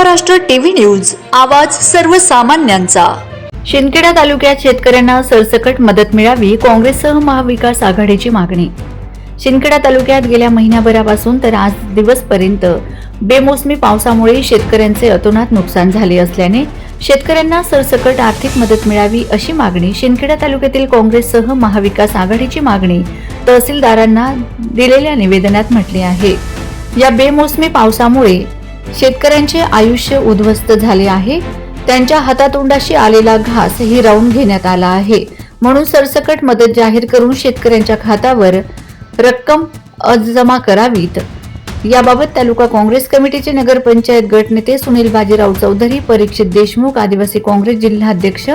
Maharashtra TV news आवाज सर्वसामान्यांचा. शिंदखेडा तालुक्यात शेतकऱ्यांना सरसकट मदत मिळावी काँग्रेससह महाविकास आघाडीची मागणी. शिंदखेडा तालुक्यात गेल्या महिन्याभरापासून तर आज दिवसपर्यंत बेमोसमी पावसामुळे शेतकऱ्यांचे अतोनात नुकसान झाले असल्याने शेतकऱ्यांना सरसकट आर्थिक मदत मिळावी अशी मागणी शिंदखेडा तालुक्यातील काँग्रेससह महाविकास आघाडीची मागणी तहसीलदारांना दिलेल्या निवेदनात म्हटले आहे. या बेमोसमी पावसामुळे शेतकऱ्यांचे आयुष्य उद्ध्वस्त झाले आहे. त्यांच्या हातातोंडाशी आलेला घास हिरावून घेण्यात आला आहे. म्हणून सरसकट मदत जाहीर करून शेतकऱ्यांच्या खात्यावर रक्कम अज जमा करावीत. याबाबत तालुका काँग्रेस कमिटीचे नगरपंचायत गटनेते सुनील बाजीराव चौधरी परीक्षित देशमुख आदिवासी काँग्रेस जिल्हाध्यक्ष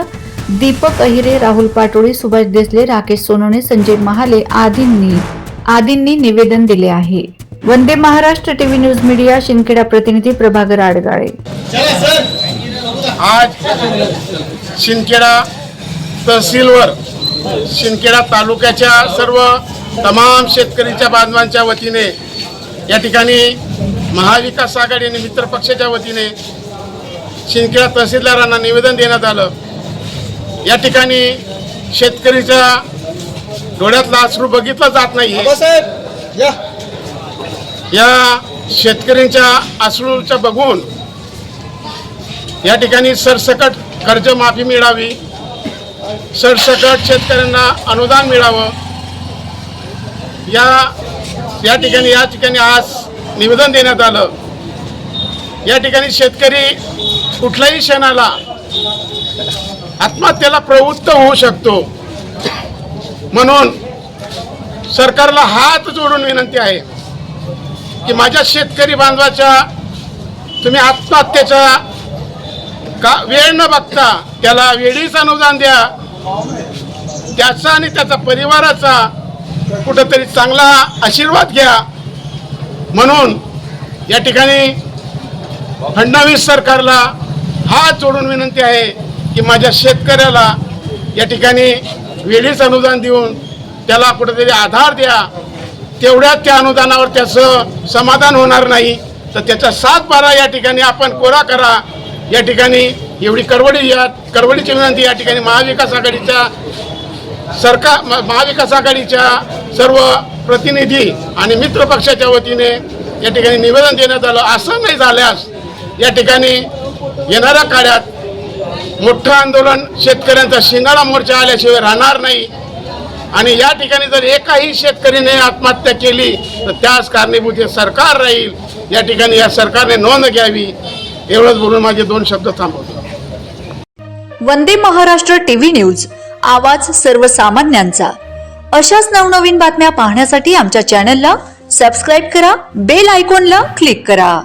दीपक अहिरे राहुल पाटोळे सुभाष देसले राकेश सोनवणे संजय महाले आदींनी आदींनी निवेदन दिले आहे. Vande Maharashtra TV news media Shindkheda प्रतिनिधी प्रभाकर आडगाळे. आज शिंदखेडा तहसीलवर शिंदखेडा तालुक्याच्या सर्व तमाम शेतकरीच्या बांधवांच्या वतीने या ठिकाणी महाविकास आघाडी आणि मित्र पक्षाच्या वतीने शिंदखेडा तहसीलदारांना निवेदन देण्यात आलं. या ठिकाणी शेतकरीच्या डोळ्यातला अश्रू बघितला जात नाही या शेतकऱ्यांच्या अश्रूच्या बघून या ठिकाणी सरसकट कर्जमाफी मिळावी सरसकट शेतकऱ्यांना अनुदान मिळावं. या या ठिकाणी या ठिकाणी आज निवेदन देण्यात आलं. या ठिकाणी शेतकरी कुठल्याही क्षणाला आत्महत्येला प्रवृत्त होऊ शकतो. म्हणून सरकारला हात जोडून विनंती आहे. की माझ्या शेतकरी बांधवाच्या तुम्ही आत्महत्येचा का वेळ न बघता त्याला वेळीच अनुदान द्या. त्याचा आणि त्याचा परिवाराचा कुठंतरी चांगला आशीर्वाद घ्या. म्हणून या ठिकाणी फडणवीस सरकारला हात जोडून विनंती आहे की माझ्या शेतकऱ्याला या ठिकाणी वेळीच अनुदान देऊन त्याला कुठेतरी आधार द्या. तेवढ्या त्या अनुदानावर त्याचं समाधान होणार नाही. तर त्याचा सात बारा या ठिकाणी आपण कोरा करा. या ठिकाणी एवढी करवडी या करवडीची विनंती या ठिकाणी महाविकास आघाडीच्या सरकार म- महाविकास आघाडीच्या सर्व प्रतिनिधी आणि मित्र पक्षाच्या वतीने या ठिकाणी निवेदन देण्यात आलं. असं नाही झाल्यास या ठिकाणी येणाऱ्या काळात मोठं आंदोलन शेतकऱ्यांचा शिंगाळा मोर्चा आल्याशिवाय राहणार नाही. आणि या ठिकाणी जर एकाही शेतकरीने आत्महत्या केली तर त्याच कारणीभूत हे सरकार राहील. या ठिकाणी या सरकारने नोंद घ्यावी. एवढंच बोलून माझे दोन शब्द थांबवतो. वंदे महाराष्ट्र टीव्ही न्यूज आवाज सर्वसामान्यांचा. अशाच नवनवीन बातम्या पाहण्यासाठी आमच्या चॅनलला सबस्क्राईब करा बेल आयकॉनला क्लिक करा.